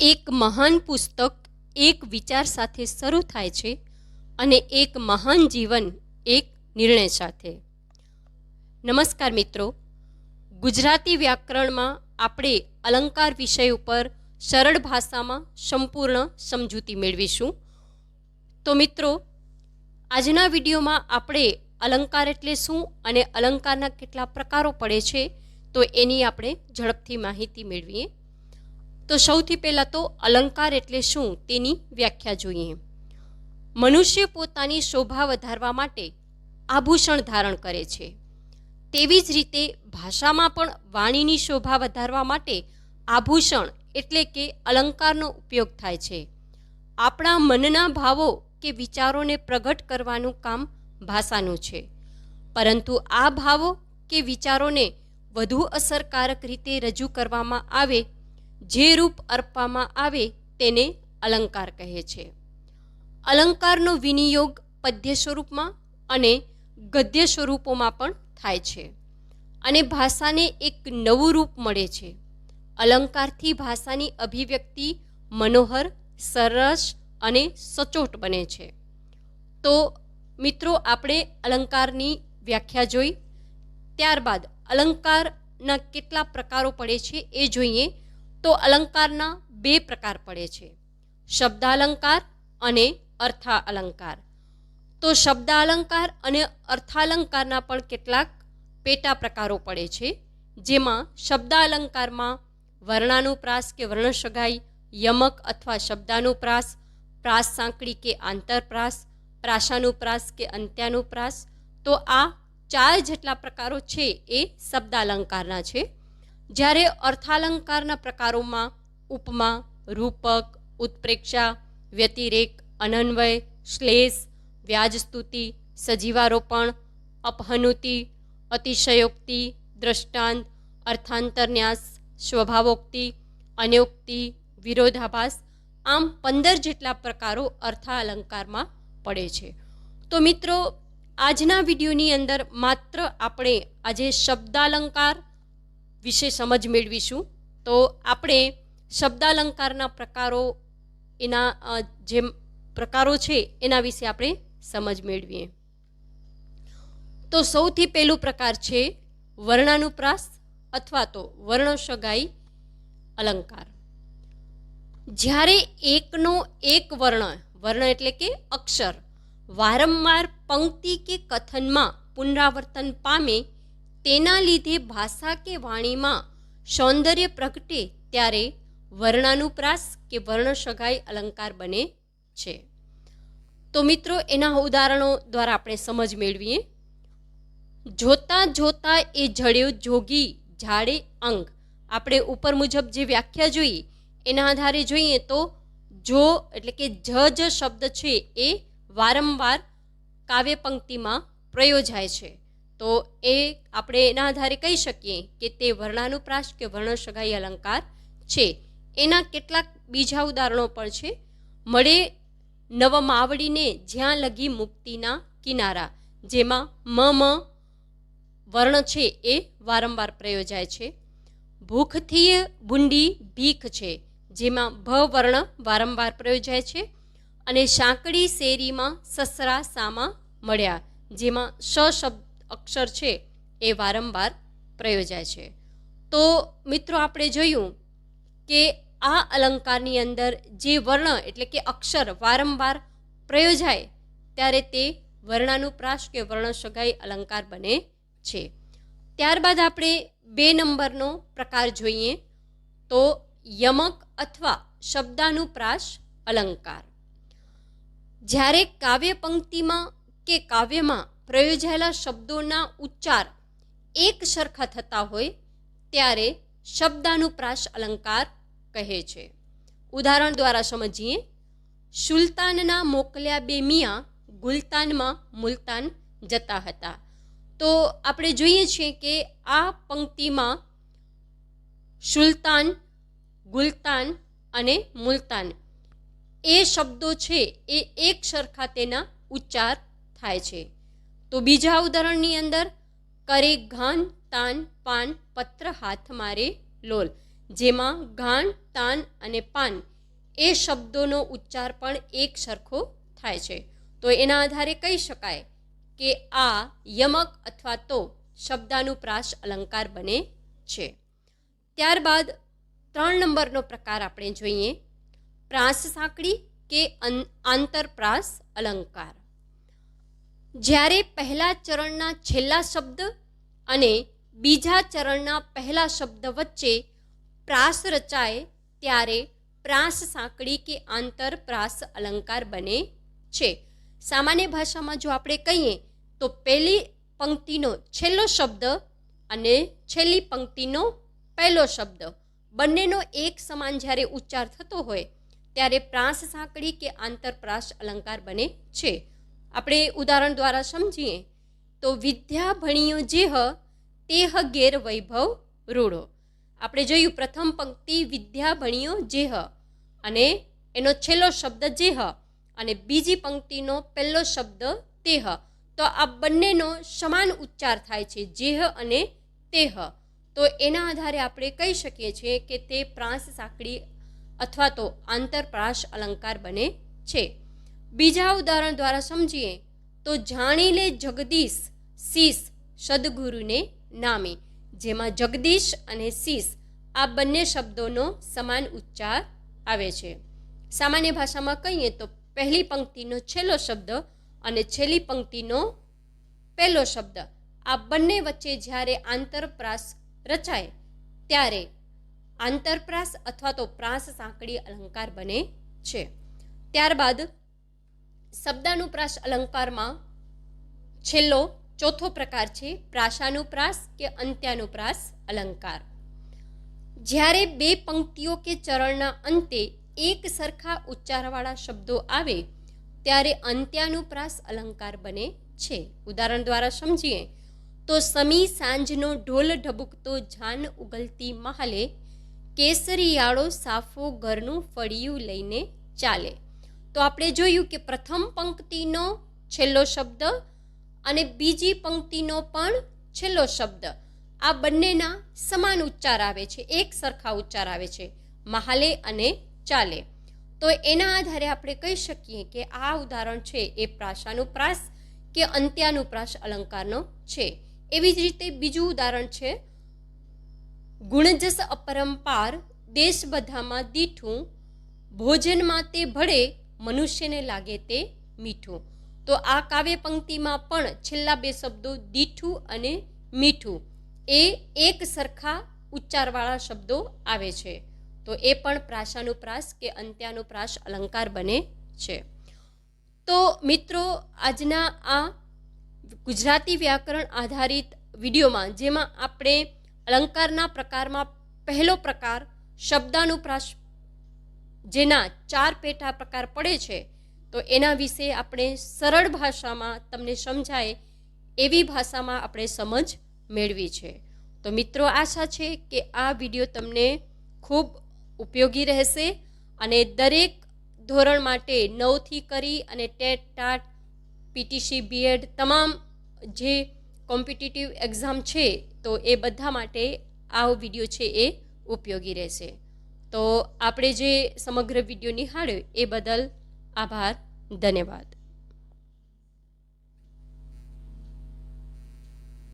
એક મહાન પુસ્તક, એક વિચાર સાથે શરૂ થાય છે અને એક મહાન જીવન એક નિર્ણય સાથે. નમસ્કાર મિત્રો. ગુજરાતી વ્યાકરણમાં આપણે અલંકાર વિષય ઉપર સરળ ભાષામાં સંપૂર્ણ સમજૂતી મેળવીશું. તો મિત્રો, આજના વિડીયોમાં આપણે અલંકાર એટલે શું અને અલંકારના કેટલા પ્રકારો પડે છે, તો એની આપણે ઝડપથી માહિતી મેળવીએ. તો સૌથી પહેલાં તો અલંકાર એટલે શું તેની વ્યાખ્યા જોઈએ. મનુષ્ય પોતાની શોભા વધારવા માટે આભૂષણ ધારણ કરે છે. તેવી જ રીતે ભાષામાં પણ વાણીની શોભા વધારવા માટે આભૂષણ એટલે કે અલંકારનો ઉપયોગ થાય છે. આપણા મનના ભાવો કે વિચારોને પ્રગટ કરવાનું કામ ભાષાનું છે. પરંતુ આ ભાવો કે વિચારોને વધુ અસરકારક રીતે રજૂ કરવામાં આવે જે રૂપ અર્પવામાં આવે તેને અલંકાર કહે છે. અલંકારનો વિનિયોગ પદ્ય સ્વરૂપમાં અને ગદ્ય સ્વરૂપોમાં પણ થાય છે અને ભાષાને એક નવું રૂપ મળે છે. અલંકારથી ભાષાની અભિવ્યક્તિ મનોહર, સરસ અને સચોટ બને છે. તો મિત્રો, આપણે અલંકારની વ્યાખ્યા જોઈ. ત્યારબાદ અલંકારના કેટલા પ્રકારો પડે છે એ જોઈએ. તો અલંકારના બે પ્રકાર પડે છે. શબ્દાલંકાર અને અર્થા અલંકાર તો શબ્દાલંકાર અને અર્થાલંકારના પણ કેટલાક પેટા પ્રકારો પડે છે, જેમાં શબ્દાલંકારમાં વર્ણાનુપ્રાસ કે વર્ણસગાઈ યમક અથવા શબ્દાનુપ્રાસ પ્રાસ સાંકડી કે આંતરપ્રાસ પ્રાશાનુપ્રાસ કે અંત્યાનુપ્રાસ તો આ ચાર જેટલા પ્રકારો છે એ શબ્દાલંકારના છે. જ્યારે અર્થાલંકારના પ્રકારોમાં ઉપમા, રૂપક, ઉત્પ્રેક્ષા, વ્યતિરેક, અનન્વય, શ્લેષ, વ્યાજસ્તુતિ, સજીવારોપણ, અપહનુતિ, અતિશયોક્તિ, દ્રષ્ટાંત, અર્થાંતરન્યાસ, સ્વભાવોક્તિ અન્યોક્તિ વિરોધાભાસ આમ પંદર જેટલા પ્રકારો અર્થાલંકારમાં પડે છે. તો મિત્રો, આજના વિડીયોની અંદર માત્ર આપણે આજે શબ્દાલંકાર વિશે સમજ મેળવીશું. તો આપણે શબ્દાલંકારના પ્રકારો, એના જે પ્રકારો છે, એના વિશે આપણે સમજ મેળવીએ. તો સૌથી પહેલું પ્રકાર છે વર્ણાનુપ્રાસ અથવા તો વર્ણસગાઈ અલંકાર. જ્યારે એકનો એક વર્ણ વર્ણ એટલે કે અક્ષર, વારંવાર પંક્તિ કે કથનમાં પુનરાવર્તન પામે તેના લીધે ભાષા કે વાણીમાં સૌંદર્ય પ્રગટે ત્યારે વર્ણાનુપ્રાસ કે વર્ણસગાઈ અલંકાર બને છે. તો મિત્રો, એના ઉદાહરણો દ્વારા આપણે સમજ મેળવીએ. જોતા જોતા એ જડ્યો જોગી ઝાડે અંગ. આપણે ઉપર મુજબ જે વ્યાખ્યા જોઈએ એના આધારે જોઈએ તો જો એટલે કે જ જ શબ્દ છે એ વારંવાર કાવ્ય પંક્તિમાં પ્રયોજાય છે. તો એ આપણે એના આધારે કહી શકીએ કે તે વર્ણાનુપ્રાસ કે વર્ણ સગાઈ અલંકાર છે. એના કેટલાક બીજા ઉદાહરણો પણ છે. મળે નવ માવડીને જ્યાં લગી મુક્તિના કિનારા, જેમાં મ મ, વર્ણ છે એ વારંવાર પ્રયોજાય છે. ભૂખથી બુંડી ભીખ છે, જેમાં ભ વર્ણ વારંવાર પ્રયોજાય છે. અને સાંકડી શેરીમાં સસરા સામા મળ્યા, જેમાં સ શબ્દ અક્ષર છે એ વારંવાર પ્રયોજાય છે. તો મિત્રો આપણે જોયું કે આ અલંકારની અંદર જે વર્ણ એટલે કે અક્ષર વારંવાર પ્રયોજાય ત્યારે તે વર્ણાનુપ્રાસ કે વર્ણસગાઈ અલંકાર બને છે. ત્યારબાદ આપણે બે નંબરનો પ્રકાર જોઈએ તો યમક અથવા શબ્દાનુપ્રાસ અલંકાર. જ્યારે કાવ્ય પંક્તિમાં કે કાવ્યમાં પ્રયોજાયેલા શબ્દોના ઉચ્ચાર એક સરખા થતા હોય ત્યારે શબ્દાનુપ્રાસ અલંકાર કહે છે. ઉદાહરણ દ્વારા સમજીએ. સુલતાનના મોકલ્યા બે મિયા ગુલતાનમાં મુલતાન જતા હતા. તો આપણે જોઈએ છીએ કે આ પંક્તિમાં સુલતાન, ગુલતાન અને મુલતાન એ શબ્દો છે એ એક સરખા તેના ઉચ્ચાર થાય છે. તો બીજા ઉદાહરણની અંદર, કરે ઘાન, તાન, પાન, પત્ર, હાથ, મારે, લોલ. જેમાં ઘાન, તાન અને પાન એ શબ્દોનો ઉચ્ચાર પણ એક સરખો થાય છે. તો એના આધારે કહી શકાય કે આ યમક અથવા તો શબ્દાનુપ્રાસ અલંકાર બને છે. ત્યારબાદ ત્રણ નંબરનો પ્રકાર આપણે જોઈએ. પ્રાસ સાંકડી કે આંતરપ્રાસ અલંકાર. જ્યારે પહેલા ચરણના છેલ્લા શબ્દ અને બીજા ચરણના પહેલા શબ્દ વચ્ચે પ્રાસ રચાય, ત્યારે પ્રાસ સાંકડી કે આંતરપ્રાસ અલંકાર બને છે. સામાન્ય ભાષામાં જો આપણે કહીએ, તો પહેલી પંક્તિનો છેલ્લો શબ્દ અને છેલ્લી પંક્તિનો પહેલો શબ્દ બંનેનો એક સમાન જ્યારે ઉચ્ચાર થતો હોય, ત્યારે પ્રાસ સાંકડી કે આંતરપ્રાસ અલંકાર બને છે. આપણે ઉદાહરણ દ્વારા સમજીએ, તો વિદ્યા ભણિયો જેહ તેહ ગેર વૈભવ રૂઢો. આપણે જોયું પ્રથમ પંક્તિ વિદ્યા ભણિયો જેહ અને એનો છેલ્લો શબ્દ જેહ અને બીજી પંક્તિનો પહેલો શબ્દ તેહ. તો આ બંનેનો સમાન ઉચ્ચાર થાય છે જેહ અને તેહ. તો એના આધારે આપણે કહી શકીએ છીએ કે તે પ્રાસ સાંકડી અથવા તો આંતરપ્રાસ અલંકાર બને છે. બીજા ઉદાહરણ દ્વારા સમજીએ તો જાણી લે જગદીશ શીશ સદગુરુને નામે, જેમાં જગદીશ અને શીશ આ બંને શબ્દોનો સમાન ઉચ્ચાર આવે છે. સામાન્ય ભાષામાં કહીએ તો પહેલી પંક્તિનો છેલ્લો શબ્દ અને છેલ્લી પંક્તિનો પહેલો શબ્દ આ બંને વચ્ચે જ્યારે આંતરપ્રાસ રચાય, ત્યારે આંતરપ્રાસ અથવા તો પ્રાસ સાંકડી અલંકાર બને છે. ત્યારબાદ શબ્દાનુપ્રાસ અલંકારમાં છેલ્લો ચોથો પ્રકાર છે પ્રાશાનુપ્રાસ કે અંત્યાનુપ્રાસ અલંકાર. જ્યારે બે પંક્તિઓ કે ચરણના અંતે એક સરખા ઉચ્ચારવાળા શબ્દો આવે, ત્યારે અંત્યાનુપ્રાસ અલંકાર બને છે. ઉદાહરણ દ્વારા સમજીએ, તો સમી સાંજનો ઢોલ ઢબુકતો જાન ઉગલતી મહાલે, કેસરીયાળો સાફો ઘરનું ફળિયું લઈને ચાલે. તો આપણે જોયું કે પ્રથમ પંક્તિનો છેલ્લો શબ્દ અને બીજી પંક્તિનો પણ છેલ્લો શબ્દ. આ બંનેના સમાન ઉચ્ચાર આવે છે, એક સરખા ઉચ્ચાર આવે છે, મહાલે અને ચાલે તો એના આધારે આપણે કહી શકીએ કે આ ઉદાહરણ છે એ પ્રાશાનુપ્રાસ કે અંત્યાનુપ્રાસ અલંકારનો છે. એવી જ રીતે બીજું ઉદાહરણ છે, ગુણજસ અપરંપાર દેશ બધામાં દીઠું ભોજનમાં તે ભળે મનુષ્યને લાગે તે મીઠું. તો આ કાવ્ય પંક્તિમાં પણ છેલ્લા બે શબ્દો દીઠું અને મીઠું. એ એક સરખા ઉચ્ચારવાળા શબ્દો આવે છે. તો એ પણ પ્રાસાનુપ્રાસ કે અંત્યાનુપ્રાસ અલંકાર બને છે. તો મિત્રો, આજના આ ગુજરાતી વ્યાકરણ આધારિત વિડીયોમાં જેમાં આપણે અલંકારના પ્રકારમાં પહેલો પ્રકાર શબ્દાનુપ્રાસ જેના ચાર પેટા પ્રકાર પડે છે, તો એના વિશે આપણે સરળ ભાષામાં તમને સમજાય એવી ભાષામાં આપણે સમજ મેળવી છે. તો મિત્રો, આશા છે કે આ વીડિયો તમને ખૂબ ઉપયોગી રહેશે અને દરેક ધોરણ માટે નવથી કરી અને ટેટ, ટાટ, પીટીસી, બીએડ તમામ જે કોમ્પિટિટિવ એક્ઝામ છે, તો એ બધા માટે આ વીડિયો છે એ ઉપયોગી રહેશે. તો આપણે જે સમગ્ર વીડિયો નિહાળ્યો એ બદલ આભાર ધન્યવાદ.